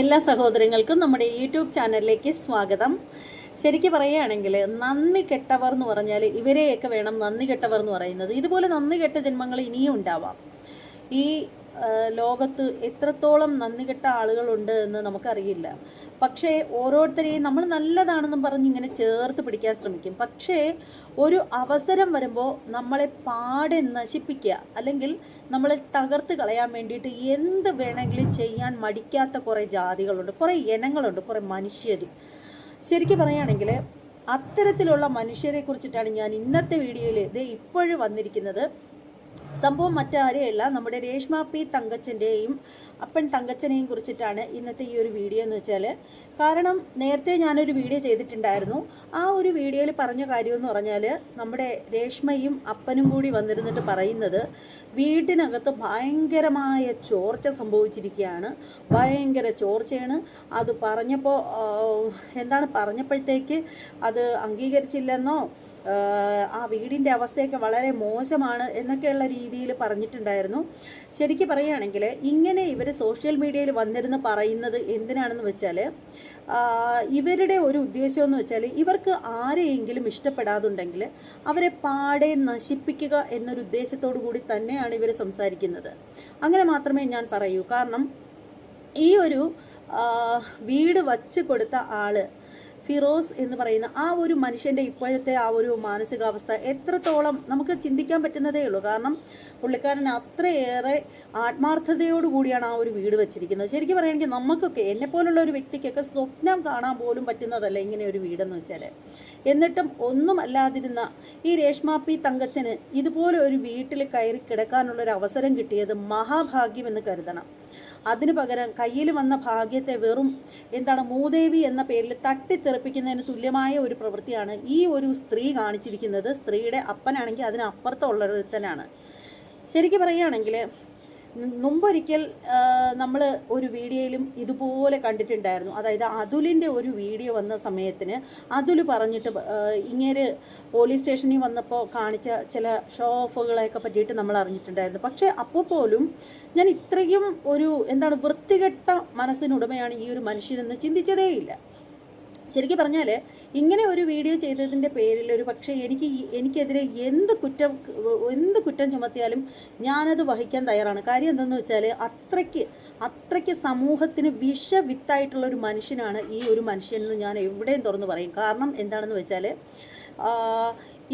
എല്ലാ സഹോദരങ്ങൾക്കും നമ്മുടെ യൂട്യൂബ് ചാനലിലേക്ക് സ്വാഗതം. ശരിക്കും പറയുകയാണെങ്കിൽ നന്ദി കെട്ടവർ എന്ന് പറഞ്ഞാൽ ഇവരെയൊക്കെ വേണം നന്ദി കെട്ടവർ എന്ന് പറയുന്നത്. ഇതുപോലെ നന്ദി കെട്ട ജന്മങ്ങൾ ഇനിയും ഉണ്ടാവാം. ഈ ലോകത്ത് എത്രത്തോളം നന്ദി കെട്ട ആളുകളുണ്ട് എന്ന് നമുക്കറിയില്ല. പക്ഷേ ഓരോരുത്തരെയും നമ്മൾ നല്ലതാണെന്നും പറഞ്ഞ് ഇങ്ങനെ ചേർത്ത് പിടിക്കാൻ ശ്രമിക്കും. പക്ഷേ ഒരു അവസരം വരുമ്പോൾ നമ്മളെ പാടെ നശിപ്പിക്കുക അല്ലെങ്കിൽ നമ്മളെ തകർത്ത് കളയാൻ വേണ്ടിയിട്ട് എന്ത് വേണമെങ്കിലും ചെയ്യാൻ മടിക്കാത്ത കുറേ ജാതികളുണ്ട് കുറേ ഇനങ്ങളുണ്ട് കുറേ മനുഷ്യർ. ശരിക്കും പറയുകയാണെങ്കിൽ അത്തരത്തിലുള്ള മനുഷ്യരെ കുറിച്ചിട്ടാണ് ഞാൻ ഇന്നത്തെ വീഡിയോയിൽ ഇത് ഇപ്പോഴും വന്നിരിക്കുന്നത്. സംഭവം മറ്റാരെയല്ല നമ്മുടെ രേഷ്മ പി തങ്കച്ചന്റെയും അപ്പൻ തങ്കച്ചനെയും കുറിച്ചിട്ടാണ് ഇന്നത്തെ ഈ ഒരു വീഡിയോ എന്ന് വെച്ചാൽ കാരണം നേരത്തെ ഞാനൊരു വീഡിയോ ചെയ്തിട്ടുണ്ടായിരുന്നു. ആ ഒരു വീഡിയോയിൽ പറഞ്ഞ കാര്യമെന്ന് പറഞ്ഞാൽ നമ്മുടെ രേഷ്മയും അപ്പനും കൂടി വന്നിരുന്നിട്ട് പറയുന്നത് വീട്ടിനകത്ത് ഭയങ്കരമായ ചോർച്ച സംഭവിച്ചിരിക്കുകയാണ്. ഭയങ്കര ചോർച്ചയാണ്. അത് പറഞ്ഞപ്പോൾ എന്താണ് പറഞ്ഞപ്പോഴത്തേക്ക് അത് അംഗീകരിച്ചില്ലെന്നോ ആ വീടിന്റെ അവസ്ഥയൊക്കെ വളരെ മോശമാണ് എന്നൊക്കെയുള്ള രീതിയിൽ പറഞ്ഞിട്ടുണ്ടായിരുന്നു. ശരിക്കും പറയുകയാണെങ്കിൽ ഇങ്ങനെ ഇവർ സോഷ്യൽ മീഡിയയിൽ വന്നിരുന്ന് പറയുന്നത് എന്തിനാണെന്ന് വെച്ചാൽ ഇവരുടെ ഒരു ഉദ്ദേശം എന്ന് വെച്ചാൽ ഇവർക്ക് ആരെയെങ്കിലും ഇഷ്ടപ്പെടാതുണ്ടെങ്കിൽ അവരെ പാടെ നശിപ്പിക്കുക എന്നൊരു ഉദ്ദേശത്തോടു കൂടി തന്നെയാണ് ഇവർ സംസാരിക്കുന്നത്. അങ്ങനെ മാത്രമേ ഞാൻ പറയൂ. കാരണം ഈ ഒരു വീട് വച്ച് കൊടുത്ത ആൾ ഫിറോസ് എന്ന് പറയുന്ന ആ ഒരു മനുഷ്യന്റെ ഇപ്പോഴത്തെ ആ ഒരു മാനസികാവസ്ഥ എത്രത്തോളം നമുക്ക് ചിന്തിക്കാൻ പറ്റുന്നതേ ഉള്ളൂ. കാരണം പുള്ളിക്കാരൻ അത്രയേറെ ആത്മാർത്ഥതയോടുകൂടിയാണ് ആ ഒരു വീട് വെച്ചിരിക്കുന്നത്. ശരിക്കും പറയുകയാണെങ്കിൽ നമുക്കൊക്കെ എന്നെ പോലുള്ള ഒരു വ്യക്തിക്കൊക്കെ സ്വപ്നം കാണാൻ പോലും പറ്റുന്നതല്ല ഇങ്ങനെ ഒരു വീടെന്ന് വെച്ചാൽ. എന്നിട്ടും ഒന്നും അല്ലാതിരുന്ന ഈ രേഷ്മ പി തങ്കച്ചന് ഇതുപോലെ ഒരു വീട്ടിൽ കയറി കിടക്കാനുള്ളൊരു അവസരം കിട്ടിയത് മഹാഭാഗ്യമെന്ന് കരുതണം. അതിനു പകരം കയ്യിൽ വന്ന ഭാഗ്യത്തെ വെറും എന്താണ് മൂദേവി എന്ന പേരിൽ തട്ടിത്തെറിപ്പിക്കുന്നതിന് തുല്യമായ ഒരു പ്രവൃത്തിയാണ് ഈ ഒരു സ്ത്രീ കാണിച്ചിരിക്കുന്നത്. സ്ത്രീയുടെ അപ്പനാണെങ്കിൽ അതിനപ്പുറത്തുള്ള ഒരുത്തനാണ് ശരിക്കും പറയുകയാണെങ്കിൽ മുമ്പൊരിക്കൽ നമ്മൾ ഒരു വീഡിയോയിലും ഇതുപോലെ കണ്ടിട്ടുണ്ടായിരുന്നു. അതായത് അതുലിന്റെ ഒരു വീഡിയോ വന്ന സമയത്തിന് അതുൽ പറഞ്ഞിട്ട് ഇങ്ങനെ പോലീസ് സ്റ്റേഷനിൽ വന്നപ്പോൾ കാണിച്ച ചില ഷോ ഓഫുകളെയൊക്കെ പറ്റിയിട്ട് നമ്മൾ അറിഞ്ഞിട്ടുണ്ടായിരുന്നു. പക്ഷേ അപ്പോൾ പോലും ഞാൻ ഇത്രയും ഒരു എന്താണ് വൃത്തികെട്ട മനസ്സിനുടമയാണ് ഈ ഒരു മനുഷ്യനെന്ന് ചിന്തിച്ചതേയില്ല. ശരിക്കും പറഞ്ഞാൽ ഇങ്ങനെ ഒരു വീഡിയോ ചെയ്തതിന്റെ പേരിൽ ഒരു പക്ഷേ എനിക്ക് എനിക്കെതിരെ എന്ത് കുറ്റം എന്ത് കുറ്റം ചുമത്തിയാലും ഞാനത് വഹിക്കാൻ തയ്യാറാണ്. കാര്യം എന്തെന്ന് വെച്ചാൽ അത്രയ്ക്ക് അത്രയ്ക്ക് സമൂഹത്തിന് വിഷവിത്തായിട്ടുള്ള ഒരു മനുഷ്യനാണ് ഈ ഒരു മനുഷ്യൻ എന്ന് ഞാൻ എവിടെയും തുറന്നു പറയും. കാരണം എന്താണെന്ന് വെച്ചാൽ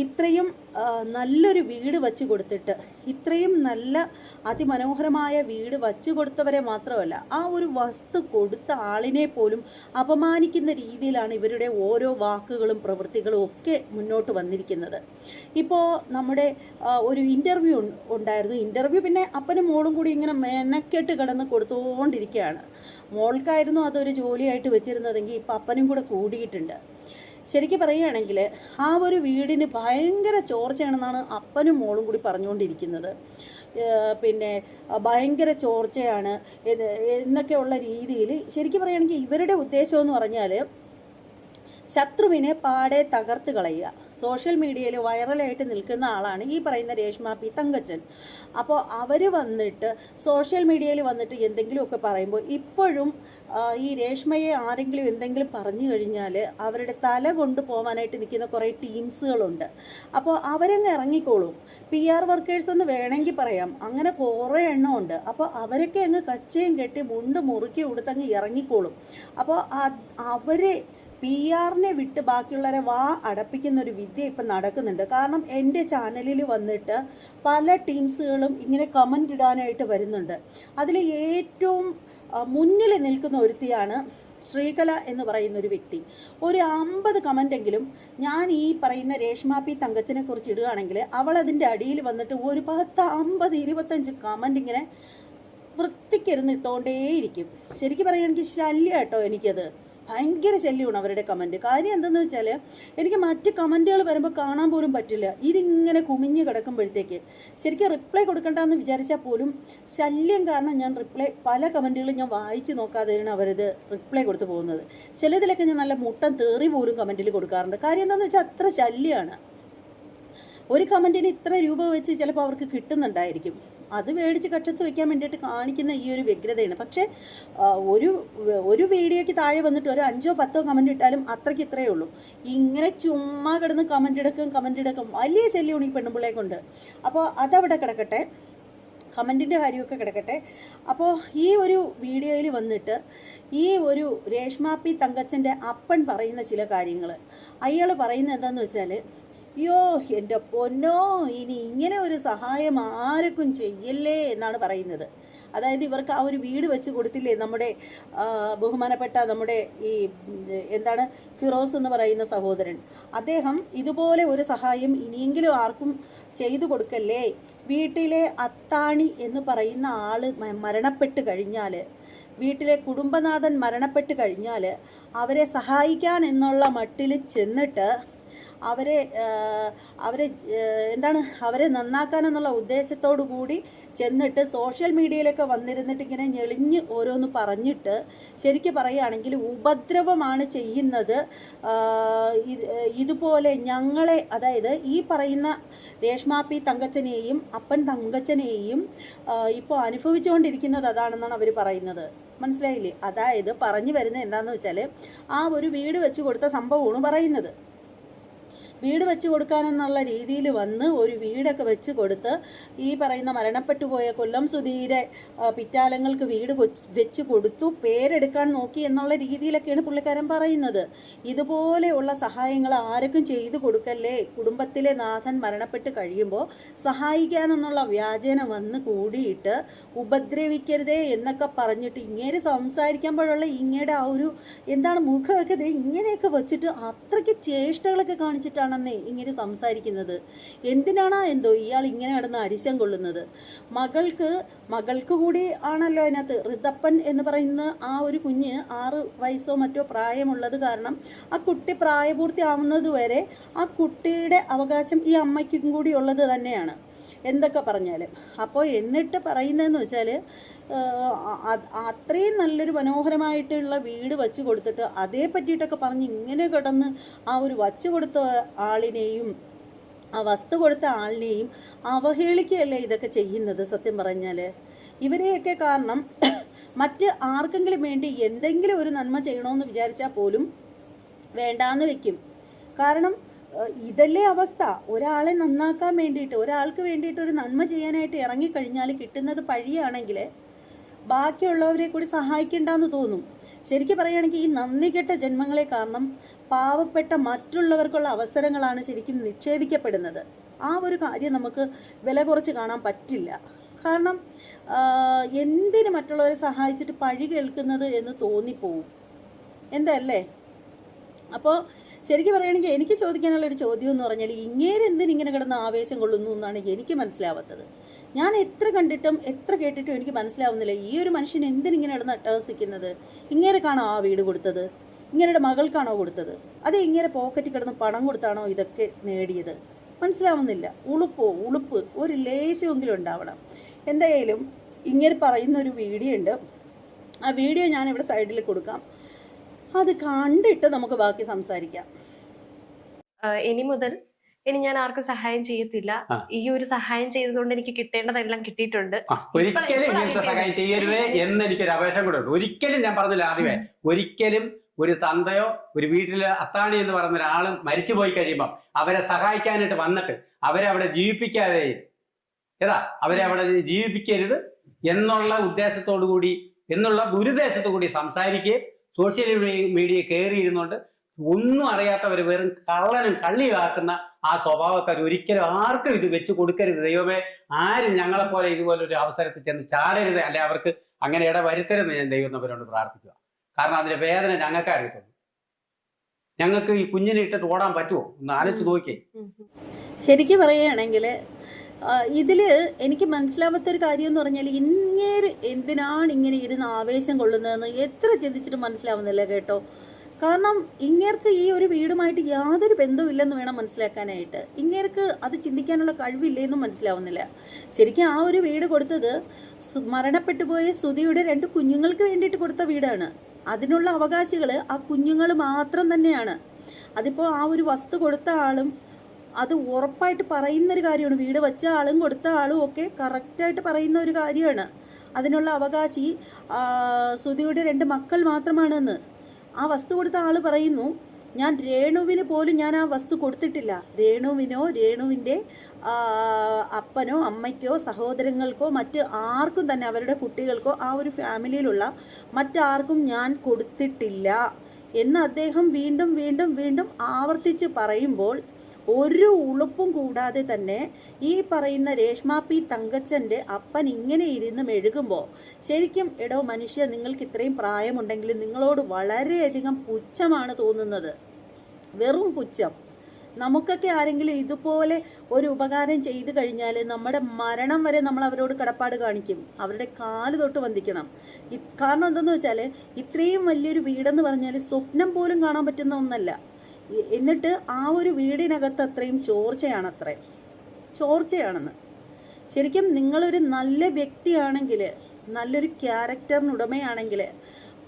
ഇത്രയും നല്ലൊരു വീട് വച്ച് കൊടുത്തിട്ട് ഇത്രയും നല്ല അതിമനോഹരമായ വീട് വച്ച് കൊടുത്തവരെ മാത്രമല്ല ആ ഒരു വസ്തു കൊടുത്ത ആളിനെ പോലും അപമാനിക്കുന്ന രീതിയിലാണ് ഇവരുടെ ഓരോ വാക്കുകളും പ്രവൃത്തികളും ഒക്കെ മുന്നോട്ട് വന്നിരിക്കുന്നത്. ഇപ്പോൾ നമ്മുടെ ഒരു ഇന്റർവ്യൂ ഉണ്ടായിരുന്നു. ഇന്റർവ്യൂ പിന്നെ അപ്പനും മോളും കൂടി ഇങ്ങനെ മെനക്കെട്ട് കിടന്ന് കൊടുത്തുകൊണ്ടിരിക്കുകയാണ് മോൾക്കായിരുന്നു അതൊരു ജോലിയായിട്ട് വെച്ചിരുന്നതെങ്കിൽ ഇപ്പം അപ്പനും കൂടെ കൂടിയിട്ടുണ്ട്. ശരിക്കും പറയുകയാണെങ്കിൽ ആ ഒരു വീടിന് ഭയങ്കര ചോർച്ചയാണെന്നാണ് അപ്പനും മോളും കൂടി പറഞ്ഞുകൊണ്ടിരിക്കുന്നത്. പിന്നെ ഭയങ്കര ചോർച്ചയാണ് എന്നൊക്കെയുള്ള രീതിയിൽ ശരിക്കും പറയുകയാണെങ്കിൽ ഇവരുടെ ഉദ്ദേശം എന്ന് പറഞ്ഞാൽ ശത്രുവിനെ പാടെ തകർത്ത് കളയുക. സോഷ്യൽ മീഡിയയിൽ വൈറലായിട്ട് നിൽക്കുന്ന ആളാണ് ഈ പറയുന്ന രേഷ്മ പി തങ്കച്ചൻ. അപ്പോൾ അവർ വന്നിട്ട് സോഷ്യൽ മീഡിയയിൽ വന്നിട്ട് എന്തെങ്കിലുമൊക്കെ പറയുമ്പോൾ ഇപ്പോഴും ഈ രേഷ്മയെ ആരെങ്കിലും എന്തെങ്കിലും പറഞ്ഞു കഴിഞ്ഞാൽ അവരുടെ തല കൊണ്ടുപോകാനായിട്ട് നിൽക്കുന്ന കുറേ ടീംസുകളുണ്ട്. അപ്പോൾ അവരങ്ങ് ഇറങ്ങിക്കോളും. പി ആർ വർക്കേഴ്സ് എന്ന് വേണമെങ്കിൽ പറയാം. അങ്ങനെ കുറേ എണ്ണം ഉണ്ട് അപ്പോൾ അവരൊക്കെ അങ്ങ് കച്ചയും കെട്ടി മുണ്ട് മുറുക്കി ഉടുത്തങ്ങ് ഇറങ്ങിക്കോളും. അപ്പോൾ അവരെ പി ആറിനെ വിട്ട് ബാക്കിയുള്ളവരെ വാ അടപ്പിക്കുന്ന ഒരു വിദ്യ ഇപ്പം നടക്കുന്നുണ്ട്. കാരണം എന്റെ ചാനലിൽ വന്നിട്ട് പല ടീംസുകളും ഇങ്ങനെ കമന്റ് ഇടാനായിട്ട് വരുന്നുണ്ട്. അതിൽ ഏറ്റവും മുന്നിൽ നിൽക്കുന്ന ഒരുത്തിയാണ് ശ്രീകല എന്ന് പറയുന്ന ഒരു വ്യക്തി. ഒരു അമ്പത് കമന്റെങ്കിലും ഞാൻ ഈ പറയുന്ന രേഷ്മ പി തങ്കച്ചനെ കുറിച്ച് ഇടുകയാണെങ്കിൽ അവൾ അതിന്റെ അടിയിൽ വന്നിട്ട് ഒരു പത്ത് അമ്പത് ഇരുപത്തഞ്ച് കമന്റ് ഇങ്ങനെ വൃത്തിക്കിരുന്നിട്ടോണ്ടേയിരിക്കും ശരിക്കും പറയുകയാണെങ്കിൽ ശല്യം കേട്ടോ എനിക്കത്. ഭയങ്കര ശല്യമാണ് അവരുടെ കമന്റ് കാര്യം എന്തെന്ന് വെച്ചാൽ എനിക്ക് മറ്റ് കമന്റുകൾ വരുമ്പോൾ കാണാൻ പോലും പറ്റില്ല. ഇതിങ്ങനെ കുമിഞ്ഞ് കിടക്കുമ്പോഴത്തേക്ക് ശരിക്കും റിപ്ലൈ കൊടുക്കണ്ടെന്ന് വിചാരിച്ചാൽ പോലും ശല്യം കാരണം ഞാൻ റിപ്ലൈ പല കമന്റുകളും ഞാൻ വായിച്ച് നോക്കാതെയാണ് അവരത് റിപ്ലൈ കൊടുത്തു പോകുന്നത്. ചിലതിലൊക്കെ ഞാൻ നല്ല മുട്ടം തേറി പോലും കമന്റിൽ കൊടുക്കാറുണ്ട്. കാര്യം എന്താണെന്ന് വെച്ചാൽ അത്ര ശല്യമാണ് ഒരു കമന്റിന് ഇത്ര രൂപ വെച്ച് ചിലപ്പോൾ അവർക്ക് കിട്ടുന്നുണ്ടായിരിക്കും. അത് മേടിച്ച് കക്ഷത്ത് വെക്കാൻ വേണ്ടിയിട്ട് കാണിക്കുന്ന ഈ ഒരു വ്യഗ്രതയാണ്. പക്ഷേ ഒരു ഒരു വീഡിയോയ്ക്ക് താഴെ വന്നിട്ട് ഒരു അഞ്ചോ പത്തോ കമന്റ് ഇട്ടാലും അത്രയ്ക്ക് ഇത്രയേ ഉള്ളൂ. ഇങ്ങനെ ചുമ്മാ കിടന്ന് കമന്റ് എടുക്കും കമന്റ് എടുക്കും. വലിയ ശല്യമാണ് ഈ കൊണ്ട്. അപ്പോൾ അതവിടെ കിടക്കട്ടെ. കമന്റിന്റെ കാര്യമൊക്കെ കിടക്കട്ടെ. അപ്പോൾ ഈ ഒരു വീഡിയോയിൽ വന്നിട്ട് ഈ ഒരു രേഷ്മ പി തങ്കച്ചന്റെ അപ്പൻ പറയുന്ന ചില കാര്യങ്ങൾ അയാൾ പറയുന്നത് എന്താണെന്ന് വെച്ചാൽ അയ്യോ എന്റെ പൊന്നോ ഇനി ഇങ്ങനെ ഒരു സഹായം ആർക്കും ചെയ്യല്ലേ എന്നാണ് പറയുന്നത്. അതായത് ഇവർക്ക് ആ ഒരു വീട് വെച്ച് കൊടുത്തില്ലേ നമ്മുടെ ബഹുമാനപ്പെട്ട നമ്മുടെ ഈ എന്താണ് ഫിറോസ് എന്ന് പറയുന്ന സഹോദരൻ. അദ്ദേഹം ഇതുപോലെ ഒരു സഹായം ഇനിയെങ്കിലും ആർക്കും ചെയ്തു കൊടുക്കല്ലേ? വീട്ടിലെ അത്താണി എന്ന് പറയുന്ന ആൾ മരണപ്പെട്ട് കഴിഞ്ഞാൽ വീട്ടിലെ കുടുംബനാഥൻ മരണപ്പെട്ട് കഴിഞ്ഞാൽ അവരെ സഹായിക്കാൻ എന്നുള്ള മട്ടിൽ ചെന്നിട്ട് അവരെ അവരെ എന്താണ് അവരെ നന്നാക്കാൻ എന്നുള്ള ഉദ്ദേശത്തോടു കൂടി ചെന്നിട്ട് സോഷ്യൽ മീഡിയയിലൊക്കെ വന്നിരുന്നിട്ട് ഇങ്ങനെ ഞെളിഞ്ഞ് ഓരോന്ന് പറഞ്ഞിട്ട് ശരിക്കും പറയുകയാണെങ്കിൽ ഉപദ്രവമാണ് ചെയ്യുന്നത്. ഇതുപോലെ ഞങ്ങളെ അതായത് ഈ പറയുന്ന രേഷ്മ പി തങ്കച്ചനെയും അപ്പൻ തങ്കച്ചനെയും ഇപ്പോൾ അനുഭവിച്ചുകൊണ്ടിരിക്കുന്നത് അതാണെന്നാണ് അവർ പറയുന്നത്. മനസ്സിലായില്ലേ? അതായത് പറഞ്ഞു വരുന്നത് എന്താണെന്ന് വെച്ചാൽ ആ ഒരു വീട് വെച്ച് കൊടുത്ത സംഭവമാണ് പറയുന്നത്. വീട് വെച്ച് കൊടുക്കാനെന്നുള്ള രീതിയിൽ വന്ന് ഒരു വീടൊക്കെ വെച്ച് കൊടുത്ത് ഈ പറയുന്ന മരണപ്പെട്ടു പോയ കൊല്ലം സുധീരെ പിറ്റാലങ്ങൾക്ക് വീട് വെച്ച് കൊടുത്തു പേരെടുക്കാൻ നോക്കി എന്നുള്ള രീതിയിലൊക്കെയാണ് പുള്ളിക്കാരൻ പറയുന്നത്. ഇതുപോലെയുള്ള സഹായങ്ങൾ ആർക്കും ചെയ്തു കൊടുക്കല്ലേ? കുടുംബത്തിലെ നാഥൻ മരണപ്പെട്ട് കഴിയുമ്പോൾ സഹായിക്കാനെന്നുള്ള വ്യാജേന വന്ന് കൂടിയിട്ട് ഉപദ്രവിക്കരുതേ എന്നൊക്കെ പറഞ്ഞിട്ട് ഇങ്ങനെ സംസാരിക്കുമ്പോഴുള്ള ഇങ്ങയുടെ ആ ഒരു എന്താണ് മുഖമൊക്കെ ഇങ്ങനെയൊക്കെ വെച്ചിട്ട് അത്രയ്ക്ക് ചേഷ്ടകളൊക്കെ കാണിച്ചിട്ടാണെന്നേ ഇങ്ങനെ സംസാരിക്കുന്നത്? എന്തിനാണോ എന്തോ ഇയാൾ ഇങ്ങനെ കിടന്ന് അരിശം കൊള്ളുന്നത്? മകൾക്ക് മകൾക്ക് കൂടി ആണല്ലോ അതിനകത്ത്. ഋതപ്പൻ എന്ന് പറയുന്ന ആ ഒരു കുഞ്ഞ് ആറ് വയസ്സോ മറ്റോ പ്രായമുള്ളത് കാരണം ആ കുട്ടി പ്രായപൂർത്തിയാവുന്നത് വരെ ആ കുട്ടിയുടെ അവകാശം ഈ അമ്മയ്ക്കും കൂടി ഉള്ളത് തന്നെയാണ്. എന്തൊക്കെ പറഞ്ഞാലും. അപ്പോൾ എന്നിട്ട് പറയുന്നതെന്ന് വെച്ചാൽ അത്രയും നല്ലൊരു മനോഹരമായിട്ടുള്ള വീട് വച്ച് കൊടുത്തിട്ട് അതേ പറ്റിയിട്ടൊക്കെ പറഞ്ഞ് ഇങ്ങനെ കിടന്ന് ആ ഒരു വച്ച് കൊടുത്ത ആളിനെയും ആ വസ്തു കൊടുത്ത ആളിനെയും അവഹേളിക്കുകയല്ലേ ഇതൊക്കെ ചെയ്യുന്നത് സത്യം പറഞ്ഞാൽ ഇവരെയൊക്കെ കാരണം മറ്റ് ആർക്കെങ്കിലും വേണ്ടി എന്തെങ്കിലും ഒരു നന്മ ചെയ്യണമെന്ന് വിചാരിച്ചാൽ പോലും വേണ്ടാന്ന് വെക്കും. കാരണം ഇതല്ലേ അവസ്ഥ. ഒരാളെ നന്നാക്കാൻ വേണ്ടിയിട്ട് ഒരാൾക്ക് വേണ്ടിയിട്ട് ഒരു നന്മ ചെയ്യാനായിട്ട് ഇറങ്ങിക്കഴിഞ്ഞാൽ കിട്ടുന്നത് പഴിയാണെങ്കിൽ ബാക്കിയുള്ളവരെ കൂടി സഹായിക്കണ്ടെന്ന് തോന്നും. ശരിക്കും പറയുകയാണെങ്കിൽ ഈ നന്ദി കെട്ട ജന്മങ്ങളെ കാരണം പാവപ്പെട്ട മറ്റുള്ളവർക്കുള്ള അവസരങ്ങളാണ് ശരിക്കും നിഷേധിക്കപ്പെടുന്നത്. ആ ഒരു കാര്യം നമുക്ക് വില കുറച്ച് കാണാൻ പറ്റില്ല. കാരണം എന്തിന് മറ്റുള്ളവരെ സഹായിച്ചിട്ട് പഴി കേൾക്കുന്നത് എന്ന് തോന്നിപ്പോവും. എന്തല്ലേ? അപ്പോൾ ശരിക്കും പറയുകയാണെങ്കിൽ എനിക്ക് ചോദിക്കാനുള്ള ഒരു ചോദ്യം എന്ന് പറഞ്ഞാൽ ഇങ്ങേരെന്തിനിങ്ങനെ കിടന്ന് ആവേശം കൊള്ളുന്നു എന്നാണ് എനിക്ക് മനസ്സിലാവാത്തത്. ഞാൻ എത്ര കണ്ടിട്ടും എത്ര കേട്ടിട്ടും എനിക്ക് മനസ്സിലാവുന്നില്ല. ഈ ഒരു മനുഷ്യൻ എന്തിനിങ്ങനെ ഇടന്ന് അട്ടഹസിക്കുന്നത്? ഇങ്ങനെക്കാണോ ആ വീട് കൊടുത്തത്? ഇങ്ങനെയുടെ മകൾക്കാണോ കൊടുത്തത്? അത് ഇങ്ങനെ പോക്കറ്റിൽ കിടന്ന് പണം കൊടുത്താണോ ഇതൊക്കെ നേടിയത്? മനസ്സിലാവുന്നില്ല. ഉളുപ്പോ ഉളുപ്പ് ഒരു ലേശമെങ്കിലും ഉണ്ടാവണം. എന്തായാലും ഇങ്ങനെ പറയുന്ന ഒരു വീഡിയോ ഉണ്ട് ആ വീഡിയോ ഞാൻ ഇവിടെ സൈഡിൽ കൊടുക്കാം. അത് കണ്ടിട്ട് നമുക്ക് ബാക്കി സംസാരിക്കാം. ഇനി മുതൽ ഇനി ഞാൻ ആർക്കും സഹായം ചെയ്യത്തില്ല. ഈ ഒരു സഹായം ചെയ്തതുകൊണ്ട് എനിക്ക് കിട്ടേണ്ടതെല്ലാം കിട്ടിയിട്ടുണ്ട്. ഒരിക്കലും ഇങ്ങനത്തെ സഹായം. ചെയ്യരുത് എന്ന് എനിക്കൊരു അപേക്ഷ കൂടെ ഉണ്ട് ഒരിക്കലും ഞാൻ പറഞ്ഞില്ല ആദ്യമേ ഒരിക്കലും ഒരു തന്തയോ ഒരു വീട്ടിലെ അത്താണി എന്ന് പറയുന്ന ഒരാളും മരിച്ചു പോയി കഴിയുമ്പോൾ അവരെ സഹായിക്കാനായിട്ട് വന്നിട്ട് അവരെ അവിടെ ജീവിപ്പിക്കാതെ ഏതാ? അവരെ അവിടെ ജീവിപ്പിക്കരുത് എന്നുള്ള ഉദ്ദേശത്തോടു കൂടി എന്നുള്ള ദുരുദ്ദേശത്തോടു കൂടി സംസാരിക്കുകയും സോഷ്യൽ മീഡിയ കയറി ഇരുന്നുകൊണ്ട് ഒന്നും അറിയാത്തവർ വെറും കള്ളനും കള്ളിയാക്കുന്ന ആ സ്വഭാവക്കാർ ഒരിക്കലും ആർക്കും ഇത് വെച്ച് കൊടുക്കരുത്. ദൈവമേ ആരും ഞങ്ങളെപ്പോലെ ഇതുപോലെ ഒരു അവസരത്തിൽ ചെന്ന് ചാടരുത്. അല്ലെ അവർക്ക് അങ്ങനെ ഇട വരുത്തരുത് ഞാൻ ദൈവം അവരോട് പ്രാർത്ഥിക്കുക. കാരണം അതിന്റെ വേദന ഞങ്ങൾക്ക് അറിയത്തുള്ളൂ ഞങ്ങൾക്ക് ഈ കുഞ്ഞിനെ ഇട്ടിട്ട് ഓടാൻ പറ്റുമോ? ഒന്ന് ആലോചിച്ച് നോക്കിയേ. ശരിക്കും പറയുകയാണെങ്കിൽ ഇതിൽ എനിക്ക് മനസ്സിലാവാത്തൊരു കാര്യം എന്ന് പറഞ്ഞാൽ ഇങ്ങേര് എന്തിനാണ് ഇങ്ങനെ ഇരുന്ന് ആവേശം കൊള്ളുന്നതെന്ന് എത്ര ചിന്തിച്ചിട്ട് മനസ്സിലാവുന്നില്ല കേട്ടോ. കാരണം ഇങ്ങേർക്ക് ഈ ഒരു വീടുമായിട്ട് യാതൊരു ബന്ധവുമില്ലെന്ന് വേണം മനസ്സിലാക്കാനായിട്ട്. ഇങ്ങേർക്ക് അത് ചിന്തിക്കാനുള്ള കഴിവില്ലെന്നും മനസ്സിലാവുന്നില്ല. ശരിക്കും ആ ഒരു വീട് കൊടുത്തത് മരണപ്പെട്ടു പോയ സുധിയുടെ രണ്ട് കുഞ്ഞുങ്ങൾക്ക് വേണ്ടിയിട്ട് കൊടുത്ത വീടാണ്. അതിനുള്ള അവകാശികൾ ആ കുഞ്ഞുങ്ങൾ മാത്രം തന്നെയാണ്. അതിപ്പോൾ ആ ഒരു വസ്തു കൊടുത്ത ആളും അത് ഉറപ്പായിട്ട് പറയുന്നൊരു കാര്യമാണ്. വീട് വെച്ച ആളും കൊടുത്ത ആളും ഒക്കെ കറക്റ്റായിട്ട് പറയുന്ന ഒരു കാര്യമാണ്. അതിനുള്ള അവകാശി സുധിയുടെ രണ്ട് മക്കൾ മാത്രമാണെന്ന്. ആ വസ്തു കൊടുത്ത ആൾ പറയുന്നു ഞാൻ രേണുവിന് പോലും ഞാൻ ആ വസ്തു കൊടുത്തിട്ടില്ല. രേണുവിനോ രേണുവിന്റെ അപ്പനോ അമ്മയ്ക്കോ സഹോദരങ്ങൾക്കോ മറ്റ് ആർക്കും തന്നെ അവരുടെ കുട്ടികൾക്കോ ആ ഒരു ഫാമിലിയിലുള്ള മറ്റാർക്കും ഞാൻ കൊടുത്തിട്ടില്ല. എന്ന് അദ്ദേഹം വീണ്ടും വീണ്ടും വീണ്ടും ആവർത്തിച്ച് പറയുമ്പോൾ ഒരു ഉളുപ്പും കൂടാതെ തന്നെ ഈ പറയുന്ന രേഷ്മ പി തങ്കച്ചന്റെ അപ്പൻ ഇങ്ങനെ ഇരുന്ന് മെഴുകുമ്പോൾ ശരിക്കും എടോ മനുഷ്യ നിങ്ങൾക്ക് ഇത്രയും പ്രായമുണ്ടെങ്കിൽ നിങ്ങളോട് വളരെയധികം പുച്ഛമാണ് തോന്നുന്നത്. വെറും പുച്ഛം. നമുക്കൊക്കെ ആരെങ്കിലും ഇതുപോലെ ഒരു ഉപകാരം ചെയ്തു കഴിഞ്ഞാൽ നമ്മുടെ മരണം വരെ നമ്മൾ അവരോട് കടപ്പാട് കാണിക്കും. അവരുടെ കാൽ തൊട്ട് വന്ദിക്കണം. കാരണം എന്തെന്ന് വെച്ചാൽ ഇത്രയും വലിയൊരു വീടെന്ന് പറഞ്ഞാൽ സ്വപ്നം പോലും കാണാൻ പറ്റുന്ന ഒന്നല്ല. എന്നിട്ട് ആ ഒരു വീടിനകത്ത് അത്രയും ചോർച്ചയാണത്രേ. ചോർച്ചയാണെന്ന്. ശരിക്കും നിങ്ങളൊരു നല്ല വ്യക്തിയാണെങ്കിൽ നല്ലൊരു ക്യാരക്ടറിനുടമയാണെങ്കിൽ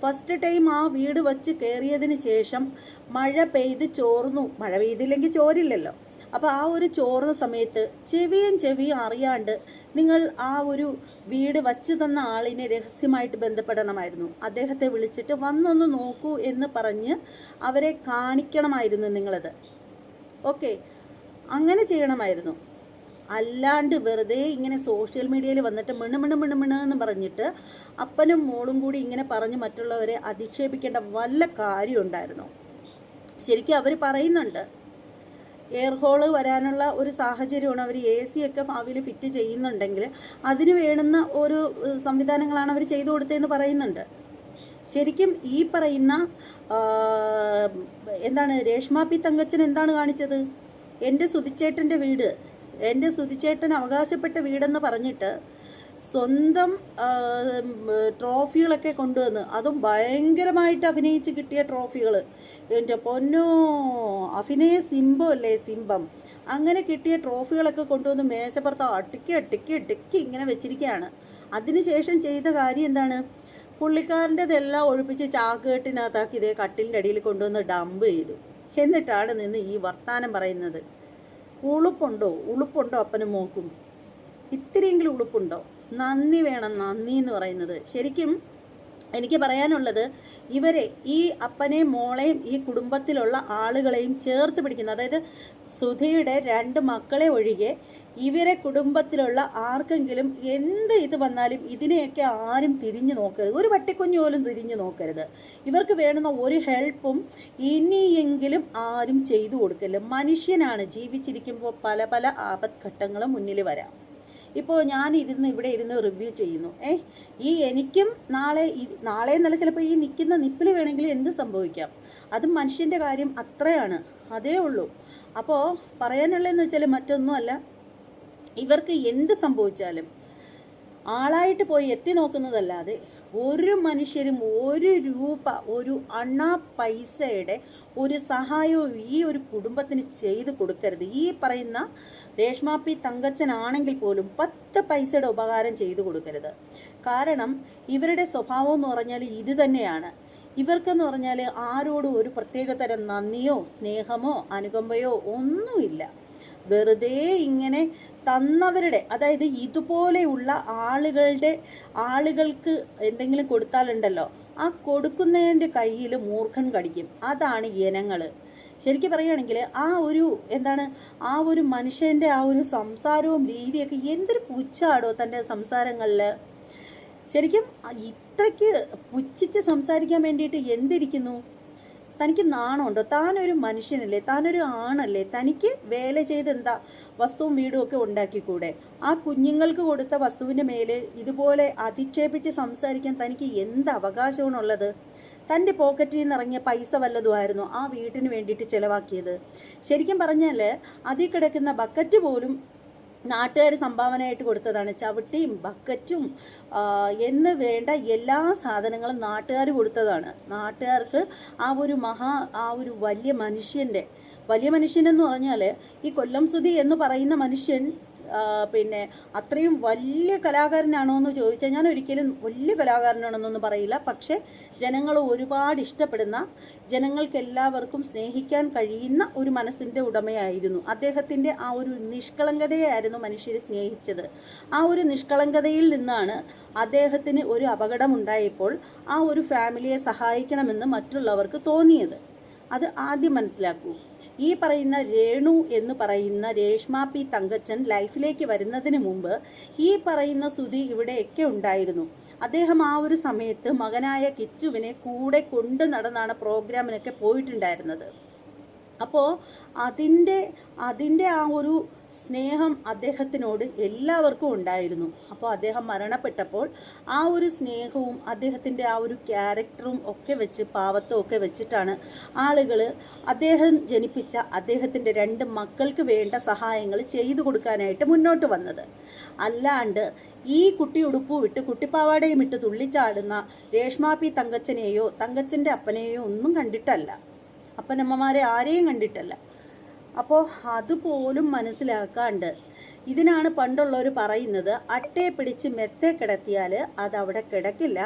ഫസ്റ്റ് ടൈം ആ വീട് വച്ച് കയറിയതിന് ശേഷം മഴ പെയ്ത് ചോർന്നു. മഴ പെയ്തില്ലെങ്കിൽ ചോരില്ലല്ലോ. അപ്പോൾ ആ ഒരു ചോർന്ന സമയത്ത് ചെവിയും ചെവിയും അറിയാണ്ട് നിങ്ങൾ ആ ഒരു വീട് വച്ച് തന്ന ആളിനെ രഹസ്യമായിട്ട് ബന്ധപ്പെടണമായിരുന്നു. അദ്ദേഹത്തെ വിളിച്ചിട്ട് വന്നൊന്ന് നോക്കൂ എന്ന് പറഞ്ഞ് അവരെ കാണിക്കണമായിരുന്നു നിങ്ങളത്. ഓക്കെ. അങ്ങനെ ചെയ്യണമായിരുന്നു. അല്ലാണ്ട് വെറുതെ ഇങ്ങനെ സോഷ്യൽ മീഡിയയിൽ വന്നിട്ട് മിണ് മിണ് മിണ് മിണ് എന്ന് പറഞ്ഞിട്ട് അപ്പനും മോളും കൂടി ഇങ്ങനെ പറഞ്ഞ് മറ്റുള്ളവരെ അധിക്ഷേപിക്കേണ്ട വല്ല കാര്യം ഉണ്ടായിരുന്നു ശരിക്കും അവർ പറയുന്നുണ്ട്. എയർ ഹോൾ വരാനുള്ള ഒരു സാഹചര്യമാണ് അവർ എ സി ഒക്കെ ഭാവിയിൽ ഫിറ്റ് ചെയ്യുന്നുണ്ടെങ്കിൽ അതിന് വേണ്ടുന്ന ഒരു സംവിധാനങ്ങളാണ് അവർ ചെയ്തു കൊടുത്തതെന്ന് പറയുന്നുണ്ട്. ശരിക്കും ഈ പറയുന്ന എന്താണ് രേഷ്മ പി തങ്കച്ചൻ എന്താണ് കാണിച്ചത്? എന്റെ സുതിച്ചേട്ടന്റെ വീട് എന്റെ സുതിച്ചേട്ടൻ അവകാശപ്പെട്ട വീടെന്ന് പറഞ്ഞിട്ട് സ്വന്തം ട്രോഫികളൊക്കെ കൊണ്ടുവന്ന് അതും ഭയങ്കരമായിട്ട് അഭിനയിച്ച് കിട്ടിയ ട്രോഫികൾ എന്റെ പൊന്നോ അഭിനയ സിംബം അല്ലേ സിംബം? അങ്ങനെ കിട്ടിയ ട്രോഫികളൊക്കെ കൊണ്ടുവന്ന് മേശപ്പുറത്ത് അട്ടിക്കി അട്ടിക്കി അട്ടിക്കി ഇങ്ങനെ വെച്ചിരിക്കുകയാണ് അതിനുശേഷം ചെയ്ത കാര്യം എന്താണ്? പുള്ളിക്കാരന്റെതെല്ലാം ഒഴിപ്പിച്ച് ചാക്കുകെട്ടിനകത്താക്കി ഇതേ കട്ടിലിന്റെ അടിയിൽ കൊണ്ടുവന്ന് ഡംപ് ചെയ്തു. എന്നിട്ടാണ് നിന്ന് ഈ വർത്താനം പറയുന്നത്. ഉളുപ്പുണ്ടോ? ഉളുപ്പുണ്ടോ അപ്പനും മോക്കും? ഇത്തിരിയെങ്കിലും ഉളുപ്പുണ്ടോ? നന്ദി വേണം നന്ദി എന്ന് പറയുന്നത്. ശരിക്കും എനിക്ക് പറയാനുള്ളത് ഇവരെ ഈ അപ്പനെയും മോളെയും ഈ കുടുംബത്തിലുള്ള ആളുകളെയും ചേർത്ത് പിടിക്കുന്ന അതായത് സുധയുടെ രണ്ട് മക്കളെ ഒഴികെ ഇവരെ കുടുംബത്തിലുള്ള ആർക്കെങ്കിലും എന്ത് ഇത് വന്നാലും ഇതിനെയൊക്കെ ആരും തിരിഞ്ഞു നോക്കരുത്. ഒരു പട്ടിക്കുഞ്ഞു പോലും തിരിഞ്ഞു നോക്കരുത്. ഇവർക്ക് വേണ്ടുന്ന ഒരു ഹെൽപ്പും ഇനിയെങ്കിലും ആരും ചെയ്തു കൊടുക്കില്ല മനുഷ്യനാണ് ജീവിച്ചിരിക്കുമ്പോൾ പല പല ആപത്ഘട്ടങ്ങളും മുന്നിൽ വരാം. ഇപ്പോൾ ഞാൻ ഇരുന്ന് ഇവിടെ ഇരുന്ന് റിവ്യൂ ചെയ്യുന്നു. ഏ ഈ എനിക്കും നാളെ നാളെ എന്നല്ല ചിലപ്പോൾ ഈ നിൽക്കുന്ന നിപ്പിൽ വേണമെങ്കിലും എന്ത് സംഭവിക്കാം? അത് മനുഷ്യന്റെ കാര്യം അത്രയാണ്. അതേ ഉള്ളൂ. അപ്പോൾ പറയാനുള്ളതെന്ന് വെച്ചാൽ മറ്റൊന്നുമല്ല. ഇവർക്ക് എന്ത് സംഭവിച്ചാലും ആളായിട്ട് പോയി എത്തി നോക്കുന്നതല്ലാതെ ഒരു മനുഷ്യരും ഒരു രൂപ ഒരു അണ്ണ പൈസയുടെ ഒരു സഹായവും ഈ ഒരു കുടുംബത്തിന് ചെയ്തു കൊടുക്കരുത്. ഈ പറയുന്ന രേഷ്മ പി തങ്കച്ചനാണെങ്കിൽ പോലും പത്ത് പൈസയുടെ ഉപകാരം ചെയ്തു കൊടുക്കരുത്. കാരണം ഇവരുടെ സ്വഭാവം എന്ന് പറഞ്ഞാൽ ഇത് തന്നെയാണ്. ഇവർക്കെന്ന് പറഞ്ഞാൽ ആരോടും ഒരു പ്രത്യേക തരം നന്ദിയോ സ്നേഹമോ അനുകമ്പയോ ഒന്നുമില്ല. വെറുതെ ഇങ്ങനെ തന്നവരുടെ അതായത് ഇതുപോലെയുള്ള ആളുകളുടെ ആളുകൾക്ക് എന്തെങ്കിലും കൊടുത്താലുണ്ടല്ലോ ആ കൊടുക്കുന്നതിന്റെ കയ്യിൽ മൂർഖൻ കടിക്കും. അതാണ് ഇനങ്ങൾ ശരിക്കും പറയുകയാണെങ്കിൽ ആ ഒരു എന്താണ് ആ ഒരു മനുഷ്യന്റെ ആ ഒരു സംസാരവും രീതിയൊക്കെ എന്തൊരു പുച്ഛാടോ തന്റെ സംസാരങ്ങളിൽ. ശരിക്കും ഇത്രയ്ക്ക് പുച്ഛിച്ച് സംസാരിക്കാൻ വേണ്ടിയിട്ട് എന്തിരിക്കുന്നു? തനിക്ക് നാണമുണ്ടോ താനൊരു മനുഷ്യനല്ലേ? താനൊരു ആണല്ലേ? തനിക്ക് വേല ചെയ്ത് എന്താ വസ്തുവും വീടും ഒക്കെ ഉണ്ടാക്കിക്കൂടെ? ആ കുഞ്ഞുങ്ങൾക്ക് കൊടുത്ത വസ്തുവിന്റെ മേലെ ഇതുപോലെ അധിക്ഷേപിച്ച് സംസാരിക്കാൻ തനിക്ക് എന്ത് അവകാശമാണുള്ളത്? തന്റെ പോക്കറ്റിൽ നിന്ന് ഇറങ്ങിയ പൈസ വല്ലതുമായിരുന്നു ആ വീട്ടിന് വേണ്ടിയിട്ട് ചിലവാക്കിയത്. ശരിക്കും പറഞ്ഞാൽ അതിൽ കിടക്കുന്ന ബക്കറ്റ് പോലും നാട്ടുകാർ സംഭാവനയായിട്ട് കൊടുത്തതാണ്. ചവിട്ടിയും ബക്കറ്റും എന്ന് വേണ്ട എല്ലാ സാധനങ്ങളും നാട്ടുകാർ കൊടുത്തതാണ്. നാട്ടുകാർക്ക് ആ ഒരു മഹാ ആ ഒരു വലിയ മനുഷ്യന്റെ വലിയ മനുഷ്യനെന്ന് പറഞ്ഞാൽ ഈ കൊല്ലം സുധി എന്ന് പറയുന്ന മനുഷ്യൻ പിന്നെ അത്രയും വലിയ കലാകാരനാണോ എന്ന് ചോദിച്ചാൽ ഞാൻ ഒരിക്കലും വലിയ കലാകാരനാണെന്നൊന്നും പറയില്ല. പക്ഷേ ജനങ്ങൾ ഒരുപാട് ഇഷ്ടപ്പെടുന്ന ജനങ്ങൾക്ക് എല്ലാവർക്കും സ്നേഹിക്കാൻ കഴിയുന്ന ഒരു മനസ്സിന്റെ ഉടമയായിരുന്നു. അദ്ദേഹത്തിന്റെ ആ ഒരു നിഷ്കളങ്കതയായിരുന്നു മനുഷ്യരെ സ്നേഹിച്ചത്. ആ ഒരു നിഷ്കളങ്കതയിൽ നിന്നാണ് അദ്ദേഹത്തിന് ഒരു അപകടമുണ്ടായപ്പോൾ ആ ഒരു ഫാമിലിയെ സഹായിക്കണമെന്ന് മറ്റുള്ളവർക്ക് തോന്നിയത്. അത് ആദ്യം മനസ്സിലാക്കൂ. ഈ പറയുന്ന രേണു എന്ന് പറയുന്ന രേഷ്മ പി തങ്കച്ചൻ ലൈഫിലേക്ക് വരുന്നതിന് മുമ്പ് ഈ പറയുന്ന സുധി ഇവിടെയൊക്കെ ഉണ്ടായിരുന്നു. അദ്ദേഹം ആ ഒരു സമയത്ത് മകനായ കിച്ചുവിനെ കൂടെ കൊണ്ട് നടന്നാണ് പ്രോഗ്രാമിനൊക്കെ പോയിട്ടുണ്ടായിരുന്നത്. അപ്പോൾ അതിന്റെ അതിന്റെ ആ ഒരു സ്നേഹം അദ്ദേഹത്തിനോട് എല്ലാവർക്കും ഉണ്ടായിരുന്നു. അപ്പോൾ അദ്ദേഹം മരണപ്പെട്ടപ്പോൾ ആ ഒരു സ്നേഹവും അദ്ദേഹത്തിന്റെ ആ ഒരു ക്യാരക്ടറും ഒക്കെ വെച്ച് പാവത്തും ഒക്കെ വെച്ചിട്ടാണ് ആളുകൾ അദ്ദേഹം ജനിപ്പിച്ച അദ്ദേഹത്തിന്റെ രണ്ട് മക്കൾക്ക് വേണ്ട സഹായങ്ങൾ ചെയ്തു കൊടുക്കാനായിട്ട് മുന്നോട്ട് വന്നത്. അല്ലാണ്ട് ഈ കുട്ടി ഉടുപ്പു വിട്ട് കുട്ടിപ്പാവാടയും ഇട്ട് തുള്ളിച്ചാടുന്ന രേഷ്മാപി തങ്കച്ചനെയോ തങ്കച്ചന്റെ അപ്പനെയോ ഒന്നും കണ്ടിട്ടല്ല. അപ്പനമ്മമാരെ ആരെയും കണ്ടിട്ടല്ല. അപ്പോൾ അതുപോലും മനസ്സിലാക്കാണ്ട്. ഇതിനാണ് പണ്ടുള്ളവർ പറയുന്നത് അട്ടയെ പിടിച്ച് മെത്തെ കിടത്തിയാൽ അത് അവിടെ കിടക്കില്ല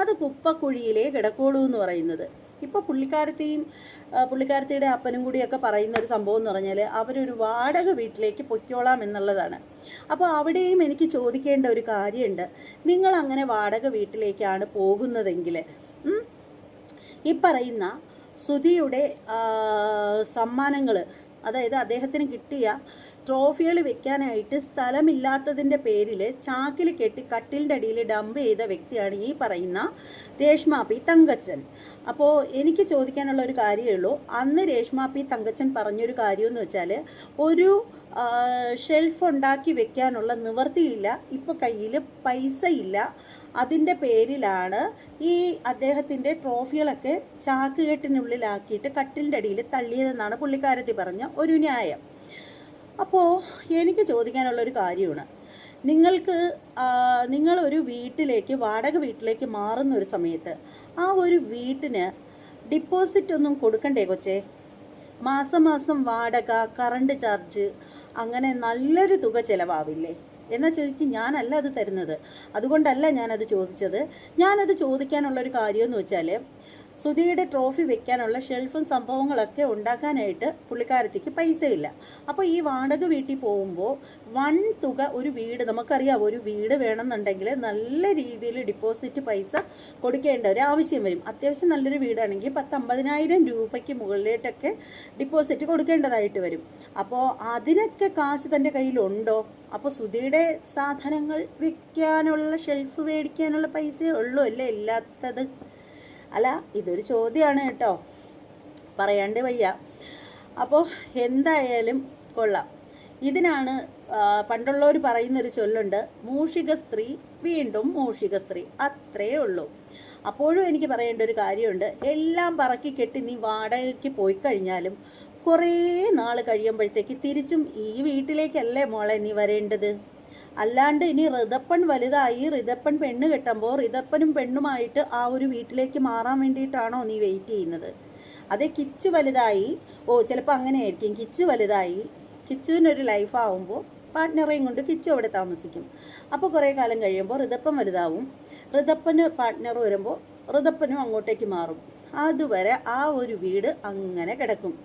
അത് കുപ്പക്കുഴിയിലേ കിടക്കുള്ളൂ എന്ന് പറയുന്നത്. ഇപ്പോൾ പുള്ളിക്കാരത്തെയും പുള്ളിക്കാരത്തിയുടെ അപ്പനും കൂടിയൊക്കെ പറയുന്ന ഒരു സംഭവം എന്ന് പറഞ്ഞാൽ അവരൊരു വാടക വീട്ടിലേക്ക് പൊയ്ക്കോളാം എന്നുള്ളതാണ്. അപ്പോൾ അവിടെയും എനിക്ക് ചോദിക്കേണ്ട ഒരു കാര്യമുണ്ട്. നിങ്ങൾ അങ്ങനെ വാടക വീട്ടിലേക്കാണ് പോകുന്നതെങ്കിൽ ഈ പറയുന്ന സുധിയുടെ സമ്മാനങ്ങൾ അതായത് അദ്ദേഹത്തിന് കിട്ടിയ ട്രോഫികൾ വെക്കാനായിട്ട് സ്ഥലമില്ലാത്തതിന്റെ പേരിൽ ചാക്കിൽ കെട്ടി കട്ടിലിന്റെ അടിയിൽ ഡംപ് ചെയ്ത വ്യക്തിയാണ് ഈ പറയുന്ന രേഷ്മ പി തങ്കച്ചൻ. അപ്പോൾ എനിക്ക് ചോദിക്കാനുള്ള ഒരു കാര്യമേ ഉള്ളൂ. അന്ന് രേഷ്മ പി തങ്കച്ചൻ പറഞ്ഞൊരു കാര്യമെന്ന് വെച്ചാൽ ഒരു ഷെൽഫ് ഉണ്ടാക്കി വെക്കാനുള്ള നിവൃത്തിയില്ല ഇപ്പൊ കയ്യിൽ പൈസ ഇല്ല അതിന്റെ പേരിലാണ് ഈ അദ്ദേഹത്തിന്റെ ട്രോഫികളൊക്കെ ചാക്കുകെട്ടിനുള്ളിലാക്കിയിട്ട് കട്ടിലിന്റെ അടിയിൽ തള്ളിയതെന്നാണ് പുള്ളിക്കാരത്തി പറഞ്ഞ ഒരു ന്യായം. അപ്പോൾ എനിക്ക് ചോദിക്കാനുള്ളൊരു കാര്യമാണ്. നിങ്ങൾക്ക് നിങ്ങളൊരു വീട്ടിലേക്ക് വാടക വീട്ടിലേക്ക് മാറുന്ന ഒരു സമയത്ത് ആ ഒരു വീട്ടിന് ഡിപ്പോസിറ്റ് ഒന്നും കൊടുക്കണ്ടേ കൊച്ചേ? മാസം മാസം വാടക കറണ്ട് ചാർജ് അങ്ങനെ നല്ലൊരു തുക ചിലവാവില്ലേ? എന്നാൽ ചോദിക്കും ഞാനല്ല അത് തരുന്നത്. അതുകൊണ്ടല്ല ഞാനത് ചോദിച്ചത്. ഞാനത് ചോദിക്കാനുള്ളൊരു കാര്യമെന്ന് വെച്ചാൽ സുധിയുടെ ട്രോഫി വെക്കാനുള്ള ഷെൽഫും സംഭവങ്ങളൊക്കെ ഉണ്ടാക്കാനായിട്ട് പുള്ളിക്കാരത്തിക്ക് പൈസയില്ല. അപ്പോൾ ഈ വാടക വീട്ടിൽ പോകുമ്പോൾ വൺ തുക ഒരു വീട് നമുക്കറിയാം ഒരു വീട് വേണമെന്നുണ്ടെങ്കിൽ നല്ല രീതിയിൽ ഡിപ്പോസിറ്റ് പൈസ കൊടുക്കേണ്ട ഒരു ആവശ്യം വരും. അത്യാവശ്യം നല്ലൊരു വീടാണെങ്കിൽ പത്തമ്പതിനായിരം രൂപയ്ക്ക് മുകളിലേട്ടൊക്കെ ഡിപ്പോസിറ്റ് കൊടുക്കേണ്ടതായിട്ട് വരും. അപ്പോൾ അതിനൊക്കെ കാശ് തന്റെ കയ്യിലുണ്ടോ? അപ്പോൾ സുധിയുടെ സാധനങ്ങൾ വിൽക്കാനുള്ള ഷെൽഫ് മേടിക്കാനുള്ള പൈസയേ ഉള്ളൂ അല്ലേ? ഇല്ലാത്തത് അല്ല ഇതൊരു ചോദ്യമാണ് കേട്ടോ. പറയാണ്ട് വയ്യ. അപ്പോൾ എന്തായാലും കൊള്ളാം. ഇതിനാണ് പണ്ടുള്ളവർ പറയുന്നൊരു ചൊല്ലുണ്ട് മൂഷിക സ്ത്രീ വീണ്ടും മൂഷിക സ്ത്രീ. അത്രേ ഉള്ളൂ. അപ്പോഴും എനിക്ക് പറയേണ്ട ഒരു കാര്യമുണ്ട് എല്ലാം പറക്കി കെട്ടി നീ വാടകയ്ക്ക് പോയി കഴിഞ്ഞാലും കുറേ നാൾ കഴിയുമ്പോഴത്തേക്ക് തിരിച്ചും ഈ വീട്ടിലേക്കല്ലേ മോളെ നീ വരേണ്ടത്? അല്ലാണ്ട് ഇനി റിതപ്പൻ വലുതായി റിതപ്പൻ പെണ്ണ് കെട്ടുമ്പോൾ റിതപ്പനും പെണ്ണുമായിട്ട് ആ ഒരു വീട്ടിലേക്ക് മാറാൻ വേണ്ടിയിട്ടാണോ നീ വെയിറ്റ് ചെയ്യുന്നത്? അതേ കിച്ചു വലുതായി. ഓ ചിലപ്പോൾ അങ്ങനെ ആയിരിക്കും കിച്ചു വലുതായി. കിച്ചുവിനൊരു ലൈഫാവുമ്പോൾ പാർട്ട്ണറെയും കൊണ്ട് കിച്ചു അവിടെ താമസിക്കും. അപ്പോൾ കുറേ കാലം കഴിയുമ്പോൾ റിതപ്പൻ വലുതാവും. റിതപ്പന് പാർട്ട്ണർ വരുമ്പോൾ റിതപ്പനും അങ്ങോട്ടേക്ക് മാറും. അതുവരെ ആ ഒരു വീട് അങ്ങനെ കിടക്കും.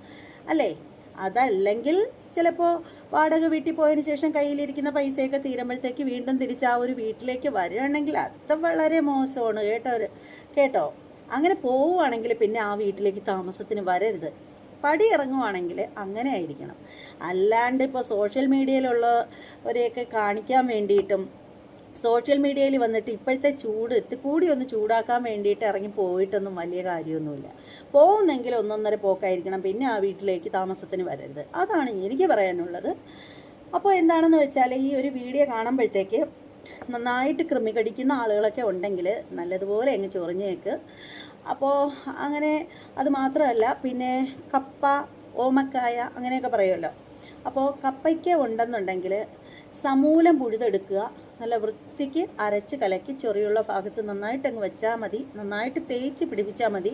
അല്ലേ? അതല്ലെങ്കിൽ ചിലപ്പോൾ വാടക വീട്ടിൽ പോയതിന് ശേഷം കയ്യിലിരിക്കുന്ന പൈസയൊക്കെ തീരുമ്പോഴത്തേക്ക് വീണ്ടും തിരിച്ച് ആ ഒരു വീട്ടിലേക്ക് വരികയാണെങ്കിൽ അത് വളരെ മോശമാണ് കേട്ടോ കേട്ടോ? അങ്ങനെ പോവുകയാണെങ്കിൽ പിന്നെ ആ വീട്ടിലേക്ക് താമസത്തിന് വരരുത്. പടി ഇറങ്ങുവാണെങ്കിൽ അങ്ങനെ ആയിരിക്കണം. അല്ലാണ്ട് ഇപ്പോൾ സോഷ്യൽ മീഡിയയിലുള്ളവരെയൊക്കെ കാണിക്കാൻ വേണ്ടിയിട്ടും സോഷ്യൽ മീഡിയയിൽ വന്നിട്ട് ഇപ്പോഴത്തെ ചൂട് കൂടി ഒന്ന് ചൂടാക്കാൻ വേണ്ടിയിട്ട് ഇറങ്ങി പോയിട്ടൊന്നും വലിയ കാര്യമൊന്നുമില്ല. പോകുന്നെങ്കിൽ ഒന്നൊന്നര പോക്കായിരിക്കണം. പിന്നെ ആ വീട്ടിലേക്ക് താമസത്തിന് വരരുത്. അതാണ് എനിക്ക് പറയാനുള്ളത്. അപ്പോൾ എന്താണെന്ന് വെച്ചാൽ ഈ ഒരു വീഡിയോ കാണുമ്പോഴത്തേക്ക് നന്നായിട്ട് കൃമികടിക്കുന്ന ആളുകളൊക്കെ ഉണ്ടെങ്കിൽ നല്ലതുപോലെ അങ്ങ് ചൊറിഞ്ഞേക്ക്. അപ്പോൾ അങ്ങനെ അത് മാത്രമല്ല പിന്നെ കപ്പ ഓമക്കായ അങ്ങനെയൊക്കെ പറയുമല്ലോ. അപ്പോൾ കപ്പയ്ക്ക ഉണ്ടെന്നുണ്ടെങ്കിൽ സമൂലം പുഴുതെടുക്കുക. നല്ല വൃത്തിക്ക് അരച്ച് കലക്കി ചൊറിയുള്ള ഭാഗത്ത് നന്നായിട്ട് അങ്ങ് വെച്ചാൽ മതി. നന്നായിട്ട് തേച്ച് പിടിപ്പിച്ചാൽ മതി.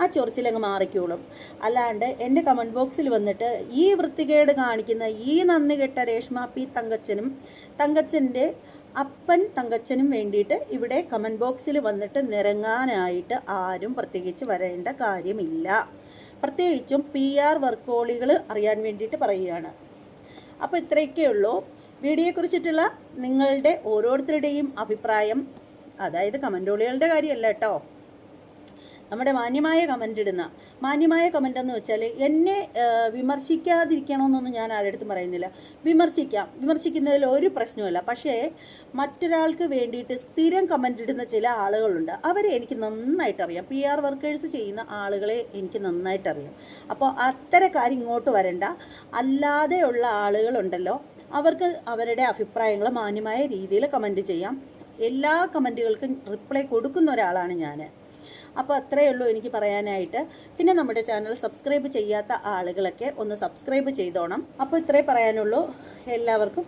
ആ ചൊറിച്ചിലങ്ങ് മാറിക്കോളും. അല്ലാണ്ട് എന്റെ കമന്റ് ബോക്സിൽ വന്നിട്ട് ഈ വൃത്തികേട് കാണിക്കുന്ന ഈ നന്ദി കെട്ട രേഷ്മ പി തങ്കച്ചനും തങ്കച്ചന്റെ അപ്പൻ തങ്കച്ചനും വേണ്ടിയിട്ട് ഇവിടെ കമന്റ് ബോക്സിൽ വന്നിട്ട് നിറങ്ങാനായിട്ട് ആരും പ്രത്യേകിച്ച് വരേണ്ട കാര്യമില്ല. പ്രത്യേകിച്ചും പി ആർ വർക്കോളികൾ അറിയാൻ വേണ്ടിയിട്ട് പറയുകയാണ്. അപ്പോൾ ഇത്രയൊക്കെ ഉള്ളൂ വീഡിയോയെക്കുറിച്ചിട്ടുള്ള നിങ്ങളുടെ ഓരോരുത്തരുടെയും അഭിപ്രായം അതായത് കമന്റോളികളുടെ കാര്യമല്ല കേട്ടോ. നമ്മുടെ മാന്യമായ കമന്റ് ഇടുന്ന മാന്യമായ കമന്റ് എന്ന് വെച്ചാൽ എന്നെ വിമർശിക്കാതിരിക്കണമെന്നൊന്നും ഞാൻ ആരുടെ അടുത്തും പറയുന്നില്ല. വിമർശിക്കാം. വിമർശിക്കുന്നതിൽ ഒരു പ്രശ്നവുമില്ല. പക്ഷേ മറ്റൊരാൾക്ക് വേണ്ടിയിട്ട് സ്ഥിരം കമന്റ് ഇടുന്ന ചില ആളുകളുണ്ട്. അവരെ എനിക്ക് നന്നായിട്ട് അറിയാം പി ആർ വർക്കേഴ്സ് ചെയ്യുന്ന ആളുകളെ എനിക്ക് നന്നായിട്ട് അറിയാം അപ്പോൾ അത്തരക്കാർ ഇങ്ങോട്ട് വരണ്ട. അല്ലാതെയുള്ള ആളുകളുണ്ടല്ലോ. അവർക്ക് അവരുടെ അഭിപ്രായങ്ങൾ മാന്യമായ രീതിയിൽ കമന്റ് ചെയ്യാം. എല്ലാ കമന്റുകൾക്കും റിപ്ലൈ കൊടുക്കുന്ന ഒരാളാണ് ഞാൻ അപ്പോൾ അത്രയേ ഉള്ളൂ എനിക്ക് പറയാനായിട്ട്. പിന്നെ നമ്മുടെ ചാനൽ സബ്സ്ക്രൈബ് ചെയ്യാത്ത ആളുകളൊക്കെ ഒന്ന് സബ്സ്ക്രൈബ് ചെയ്തോണം. അപ്പോൾ ഇത്രേ പറയാനുള്ളൂ. എല്ലാവർക്കും